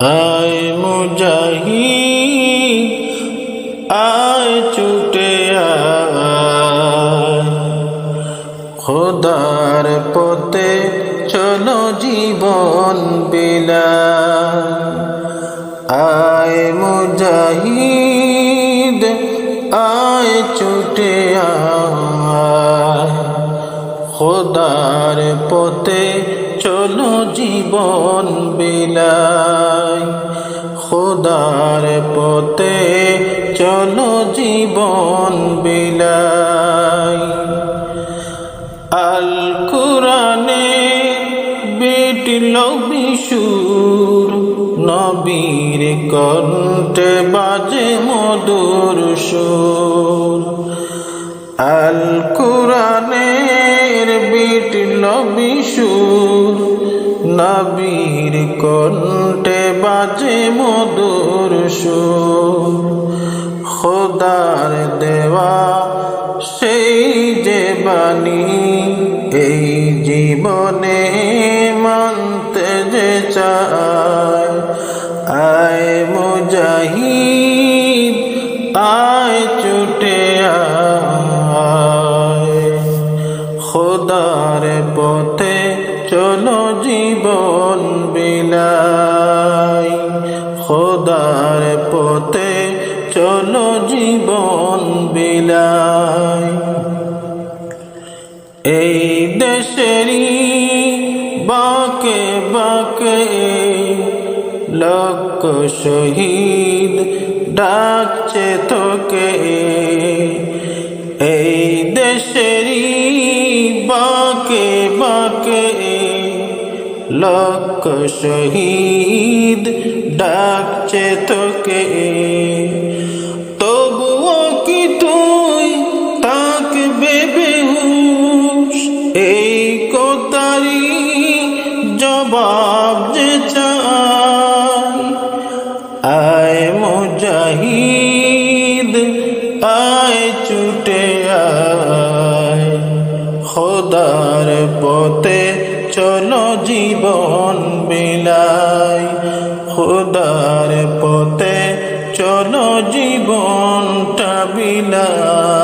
আয় মুজাহি আয় আয়। খোদার পথে চলো জীবন বিলা আয় মুজাহিদ, আয় আয়। খোদার পথে চলো জীবন বিলায় খোদার পথে চলো জীবন বিলায় আল কোরআনে বেটিল বিশুর নবীর কণ্ঠে বাজে মধুর সুর। আল কোরআনের বিটিল বিশুর নবীর কণ্ঠে বাজে মধুর সুর। খোদার দেওয়া সেই যে বাণী, এই জীবনে মানতে যে চায়, আয় মুজাহিদ, আয় ছুটে আয়। খোদার পথে চলো জীবন বিলাই খোদার পথে চলো জীবন বিলাই এই দেশেরই বাকে বাকে লক্ষ শহীদ ডাকছে তোকে। লক্ষ শহীদ ডাকছে তোকে। তবুও কি তুই তাকে বেবে এই কোতারি জবাব যে চাই। আয় মুজাহিদ, আয় ছুটে আয়। খোদার পথে চলো জীবন বিলাই। খোদার পথে চলো জীবনটা বিলাই।